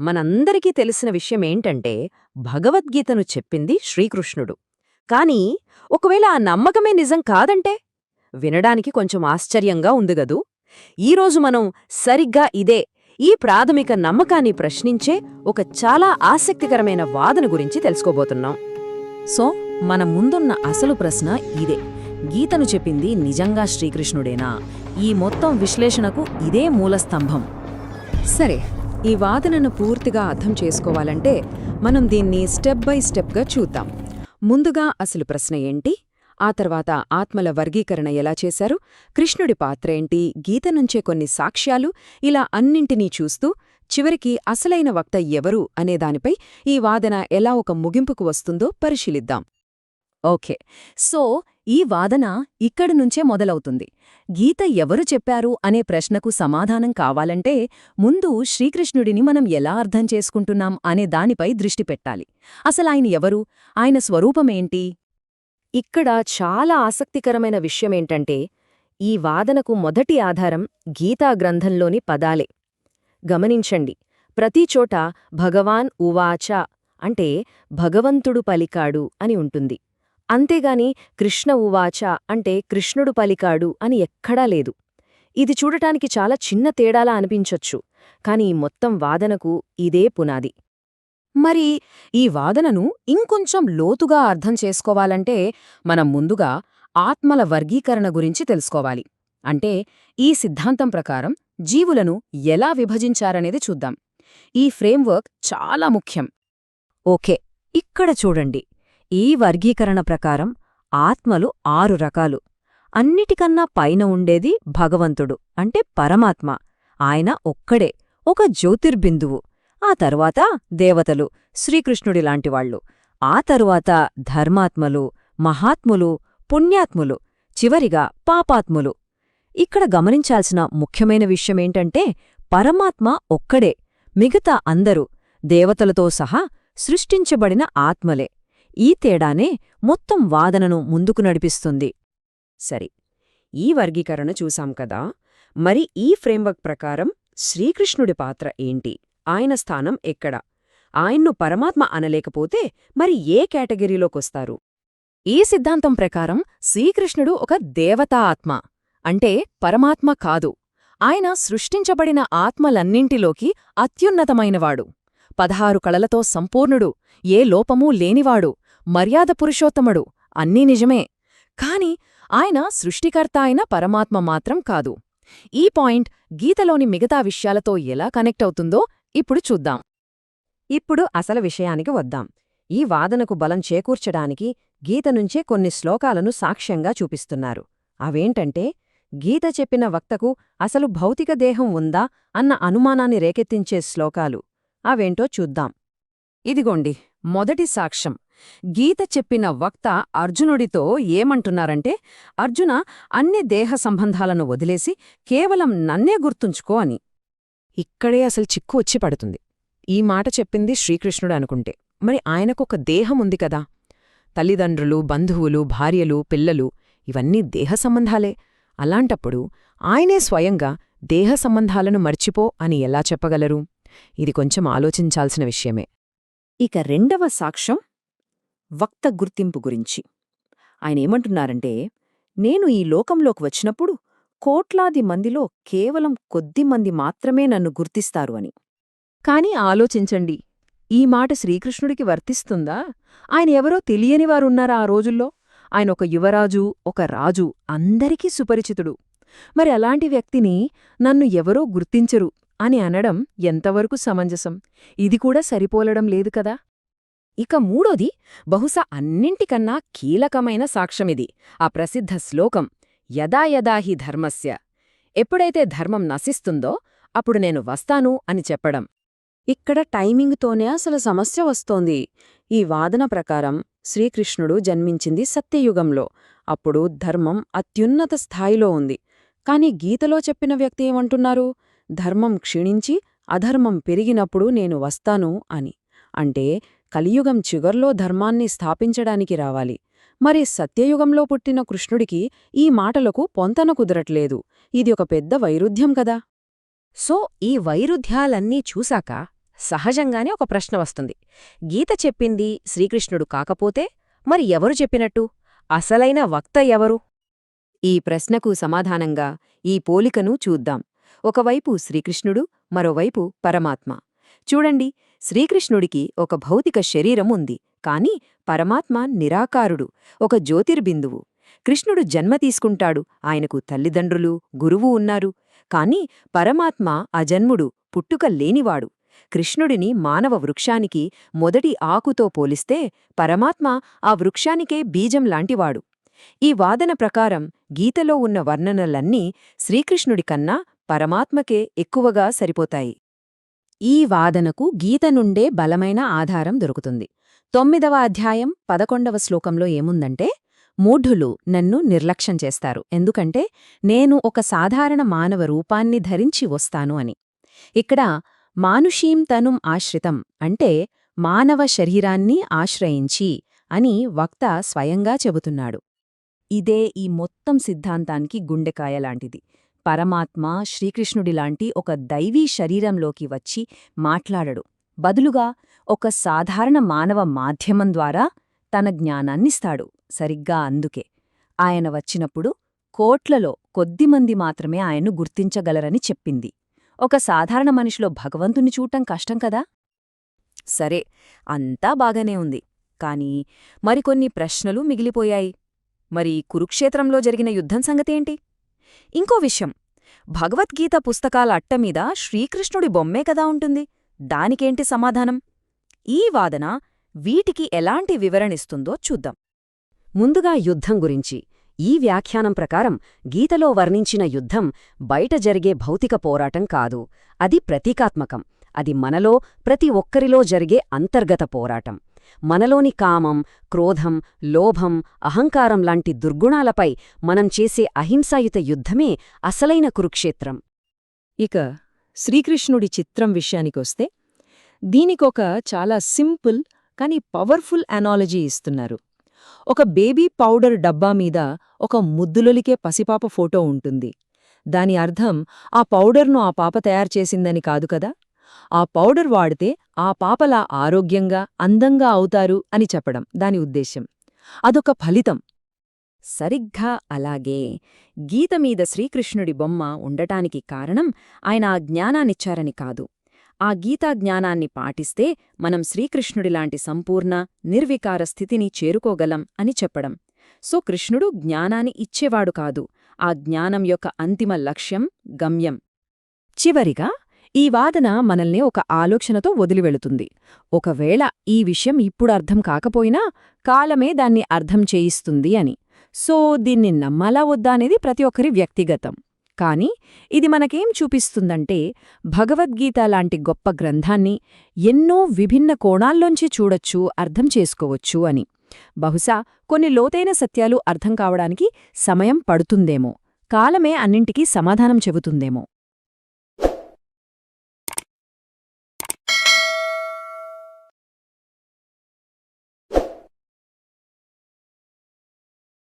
మనందరికీ తెలిసిన విషయమేంటంటే భగవద్గీతను చెప్పింది శ్రీకృష్ణుడు. కాని ఒకవేళ ఆ నమ్మకమే నిజం కాదంటే? వినడానికి కొంచెం ఆశ్చర్యంగా ఉందిగదు ఈరోజు మనం సరిగ్గా ఇదే ఈ ప్రాథమిక నమ్మకాన్ని ప్రశ్నించే ఒక చాలా ఆసక్తికరమైన వాదన గురించి తెలుసుకోబోతున్నాం. సో మన ముందున్న అసలు ప్రశ్న ఇదే. గీతను చెప్పింది నిజంగా శ్రీకృష్ణుడేనా? ఈ మొత్తం విశ్లేషణకు ఇదే మూలస్తంభం సరే ఈ వాదనను పూర్తిగా అర్థం చేసుకోవాలంటే మనం దీన్ని స్టెప్ బై స్టెప్గా చూద్దాం. ముందుగా అసలు ప్రశ్న ఏంటి? ఆ తర్వాత ఆత్మల వర్గీకరణ ఎలా చేశారు? కృష్ణుడి పాత్ర ఏంటి? గీత నుంచే కొన్ని సాక్ష్యాలు ఇలా అన్నింటినీ చూస్తూ చివరికి అసలైన వక్త ఎవరు అనే దానిపై ఈ వాదన ఎలా ఒక ముగింపుకు వస్తుందో పరిశీలిద్దాం. ఓకే. సో ఈ వాదన ఇక్కడి నుంచే మొదలవుతుంది. గీత ఎవరు చెప్పారు అనే ప్రశ్నకు సమాధానం కావాలంటే ముందు శ్రీకృష్ణుడిని మనం ఎలా అర్థం చేసుకుంటున్నాం అనే దానిపై దృష్టి పెట్టాలి. అసలాయన ఎవరు? ఆయన స్వరూపమేంటి ఇక్కడ చాలా ఆసక్తికరమైన విషయమేంటంటే ఈ వాదనకు మొదటి ఆధారం గీతా గ్రంథంలోని పదాలే. గమనించండి ప్రతిచోట భగవాన్ ఉవాచ అంటే భగవంతుడు పలికాడు అని ఉంటుంది. అంతేగాని కృష్ణ ఉవాచ అంటే కృష్ణుడు పలికాడు అని ఎక్కడా లేదు. ఇది చూడటానికి చాలా చిన్న తేడాలా అనిపించొచ్చు కాని ఈ మొత్తం వాదనకు ఇదే పునాది. మరి ఈ వాదనను ఇంకొంచెం లోతుగా అర్థం చేసుకోవాలంటే మనం ముందుగా ఆత్మల వర్గీకరణ గురించి తెలుసుకోవాలి. అంటే ఈ సిద్ధాంతం ప్రకారం జీవులను ఎలా విభజించారనేది చూద్దాం. ఈ ఫ్రేమ్వర్క్ చాలా ముఖ్యం. ఓకే ఇక్కడ చూడండి. ఈ వర్గీకరణ ప్రకారం ఆత్మలు ఆరు రకాలు. అన్నిటికన్నా పైన ఉండేది భగవంతుడు అంటే పరమాత్మ. ఆయన ఒక్కడే ఒక జ్యోతిర్బిందువు. ఆ తరువాత దేవతలు శ్రీకృష్ణుడిలాంటివాళ్ళు ఆ తరువాత ధర్మాత్మలు మహాత్ములు పుణ్యాత్ములు చివరిగా పాపాత్ములు. ఇక్కడ గమనించాల్సిన ముఖ్యమైన విషయమేంటంటే పరమాత్మ ఒక్కడే మిగతా అందరూ దేవతలతో సహా సృష్టించబడిన ఆత్మలే. ఈ తేడానే మొత్తం వాదనను ముందుకు నడిపిస్తుంది. సరి ఈ వర్గీకరణ చూసాం కదా. మరి ఈ ఫ్రేమ్వర్క్ ప్రకారం శ్రీకృష్ణుడి పాత్ర ఏంటి? ఆయన స్థానం ఎక్కడ? ఆయన్ను పరమాత్మ అనలేకపోతే మరి ఏ కేటగిరీలోకొస్తారు? ఈ సిద్ధాంతం ప్రకారం శ్రీకృష్ణుడు ఒక దేవతా ఆత్మ. అంటే పరమాత్మ కాదు. ఆయన సృష్టించబడిన ఆత్మలన్నింటిలోకి అత్యున్నతమైనవాడు. పదహారు కళలతో సంపూర్ణుడు. ఏ లోపమూ లేనివాడు. మర్యాద పురుషోత్తముడు. అన్నీ నిజమే. కాని ఆయన సృష్టికర్త అయిన పరమాత్మ మాత్రం కాదు. ఈ పాయింట్ గీతలోని మిగతా విషయాలతో ఎలా కనెక్ట్ అవుతుందో ఇప్పుడు చూద్దాం. ఇప్పుడు అసలు విషయానికి వద్దాం. ఈ వాదనకు బలం చేకూర్చడానికి గీత నుంచే కొన్ని శ్లోకాలను సాక్ష్యంగా చూపిస్తున్నారు. అవేంటంటే గీత చెప్పిన వక్తకు అసలు భౌతిక దేహం ఉందా అన్న అనుమానాన్ని రేకెత్తించే శ్లోకాలు. అవేంటో చూద్దాం. ఇదిగోండి మొదటి సాక్ష్యం. గీత చెప్పిన వక్త అర్జునుడితో ఏమంటున్నారంటే అర్జున అన్ని దేహ సంబంధాలను వదిలేసి కేవలం నన్నే గుర్తుంచుకో అని. ఇక్కడే అసలు చిక్కు వచ్చి పడుతుంది. ఈ మాట చెప్పింది శ్రీకృష్ణుడు అనుకుంటే. మరి ఆయనకొక దేహం ఉంది కదా. తల్లిదండ్రులు బంధువులు భార్యలు పిల్లలు ఇవన్నీ దేహ సంబంధాలే. అలాంటప్పుడు ఆయనే స్వయంగా దేహ సంబంధాలను మర్చిపో అని ఎలా చెప్పగలరు? ఇది కొంచెం ఆలోచించాల్సిన విషయమే. ఇక రెండవ సాక్ష్యం వక్త గుర్తింపు గురించి. ఆయనేమంటున్నారంటే నేను ఈ లోకంలోకి వచ్చినప్పుడు కోట్లాది మందిలో కేవలం కొద్దిమంది మాత్రమే నన్ను గుర్తిస్తారు అని. కాని ఆలోచించండి ఈ మాట శ్రీకృష్ణుడికి వర్తిస్తుందా? ఆయన ఎవరో తెలియనివారున్నారా ఆ రోజుల్లో? ఆయన ఒక యువరాజు ఒక రాజు అందరికీ సుపరిచితుడు. మరి అలాంటి వ్యక్తిని నన్ను ఎవరో గుర్తించరు అని అనడం ఎంతవరకు సమంజసం? ఇది కూడా సరిపోలడం లేదు కదా? ఇక మూడోది బహుశా అన్నింటికన్నా కీలకమైన సాక్ష్యమిది ఆ ప్రసిద్ధ శ్లోకం యదా యదా హి ధర్మస్య. ఎప్పుడైతే ధర్మం నశిస్తుందో అప్పుడు నేను వస్తాను అని చెప్పడం. ఇక్కడ టైమింగ్తోనే అసలు సమస్య వస్తోంది. ఈ వాదన ప్రకారం శ్రీకృష్ణుడు జన్మించింది సత్యయుగంలో. అప్పుడు ధర్మం అత్యున్నత స్థాయిలో ఉంది. కాని గీతలో చెప్పిన వ్యక్తి ఏమంటున్నారు? ధర్మం క్షీణించి అధర్మం పెరిగినప్పుడు నేను వస్తాను అని. అంటే కలియుగం చివర్లో ధర్మాన్ని స్థాపించడానికి రావాలి. మరి సత్యయుగంలో పుట్టిన కృష్ణుడికి ఈ మాటలకు పొంతన కుదరట్లేదు. ఇది ఒక పెద్ద వైరుధ్యం కదా? సో ఈ వైరుధ్యాలన్నీ చూశాక సహజంగానే ఒక ప్రశ్న వస్తుంది. గీత చెప్పింది శ్రీకృష్ణుడు కాకపోతే మరి ఎవరు చెప్పినట్టు? అసలైన వక్త ఎవరు? ఈ ప్రశ్నకు సమాధానంగా ఈ పోలికను చూద్దాం. ఒకవైపు శ్రీకృష్ణుడు మరోవైపు పరమాత్మ. చూడండి శ్రీకృష్ణుడికి ఒక భౌతిక శరీరం ఉంది. కాని పరమాత్మ నిరాకారుడు ఒక జ్యోతిర్బిందువు. కృష్ణుడు జన్మ తీసుకుంటాడు. ఆయనకు తల్లిదండ్రులు గురువు ఉన్నారు. కాని పరమాత్మ అజన్ముడు పుట్టుక లేనివాడు. కృష్ణుడిని మానవ వృక్షానికి మొదటి ఆకుతో పోలిస్తే పరమాత్మ ఆ వృక్షానికే బీజం లాంటివాడు. ఈ వాదన ప్రకారం గీతలో ఉన్న వర్ణనలన్నీ శ్రీకృష్ణుడి కన్నా పరమాత్మకే ఎక్కువగా సరిపోతాయి. ఈ వాదనకు గీత నుండే బలమైన ఆధారం దొరుకుతుంది. తొమ్మిదవ అధ్యాయం పదకొండవ శ్లోకంలో ఏముందంటే మూఢులు నన్ను నిర్లక్ష్యం చేస్తారు. ఎందుకంటే నేను ఒక సాధారణ మానవ రూపాన్ని ధరించి వస్తాను అని. ఇక్కడ మానుషీం తనుం ఆశ్రితం అంటే మానవ శరీరాన్ని ఆశ్రయించి అని వక్త స్వయంగా చెబుతున్నాడు. ఇదే ఈ మొత్తం సిద్ధాంతానికి గుండెకాయలాంటిది పరమాత్మ శ్రీకృష్ణుడిలాంటి ఒక దైవీ శరీరంలోకి వచ్చి మాట్లాడడు. బదులుగా ఒక సాధారణ మానవ మాధ్యమం ద్వారా తన జ్ఞానాన్నిస్తాడు సరిగ్గా అందుకే ఆయన వచ్చినప్పుడు కోట్లలో కొద్దిమంది మాత్రమే ఆయన్ను గుర్తించగలరని చెప్పింది. ఒక సాధారణ మనిషిలో భగవంతుని చూడటం కష్టం కదా? సరే అంతా బాగానే ఉంది. కాని మరికొన్ని ప్రశ్నలు మిగిలిపోయాయి. మరి కురుక్షేత్రంలో జరిగిన యుద్ధం సంగతేంటి ఇంకో విషయం. భగవద్గీత పుస్తకాల అట్టమీద శ్రీకృష్ణుడి బొమ్మే కదా ఉంటుంది. దానికేంటి సమాధానం? ఈ వాదన వీటికి ఎలాంటి వివరణిస్తుందో చూద్దాం. ముందుగా యుద్ధం గురించి. ఈ వ్యాఖ్యానం ప్రకారం గీతలో వర్ణించిన యుద్ధం బయట జరిగే భౌతిక పోరాటం కాదు. అది ప్రతీకాత్మకం. అది మనలో ప్రతి ఒక్కరిలో జరిగే అంతర్గత పోరాటం. మనలోని కామం క్రోధం లోభం అహంకారం లాంటి దుర్గుణాలపై మనం చేసే అహింసాయుత యుద్ధమే అసలైన కురుక్షేత్రం. ఇక శ్రీకృష్ణుడి చిత్రం విషయానికొస్తే దీనికొక చాలా సింపుల్ కాని పవర్ఫుల్ అనాలజీ ఇస్తున్నారు. ఒక బేబీ పౌడర్ డబ్బా మీద ఒక ముద్దులొలికే పసిపాప ఫోటో ఉంటుంది. దాని అర్థం ఆ పౌడర్ను ఆ పాప తయారు చేసిందని కాదు కదా? ఆ పౌడర్ వాడితే ఆ పాపలా ఆరోగ్యంగా అందంగా అవుతారు అని చెప్పడం దాని ఉద్దేశ్యం. అదొక ఫలితం. సరిగ్గా అలాగే గీతమీద శ్రీకృష్ణుడి బొమ్మ ఉండటానికి కారణం ఆయన ఆ జ్ఞానాన్నిచ్చారని కాదు. ఆ గీతా జ్ఞానాన్ని పాటిస్తే మనం శ్రీకృష్ణుడిలాంటి సంపూర్ణ నిర్వికార స్థితిని చేరుకోగలం అని చెప్పడం. సో కృష్ణుడు జ్ఞానాన్ని ఇచ్చేవాడు కాదు. ఆ జ్ఞానం యొక్క అంతిమ లక్ష్యం గమ్యం. చివరిగా ఈ వాదన మనల్ని ఒక ఆలోచనతో వదిలివెళుతుంది. ఒకవేళ ఈ విషయం ఇప్పుడు అర్థం కాకపోయినా కాలమే దాన్ని అర్థం చేయిస్తుంది అని. సో దీన్ని నమ్మాలా వద్దా అనేది ప్రతి ఒక్కరి వ్యక్తిగతం. కాని ఇది మనకేం చూపిస్తుందంటే భగవద్గీత లాంటి గొప్ప గ్రంథాన్ని ఎన్నో విభిన్న కోణాల్లోంచి చూడొచ్చు అర్థం చేసుకోవచ్చు అని. బహుశా కొన్ని లోతైన సత్యాలు అర్థం కావడానికి సమయం పడుతుందేమో. కాలమే అన్నింటికీ సమాధానం చెబుతుందేమో.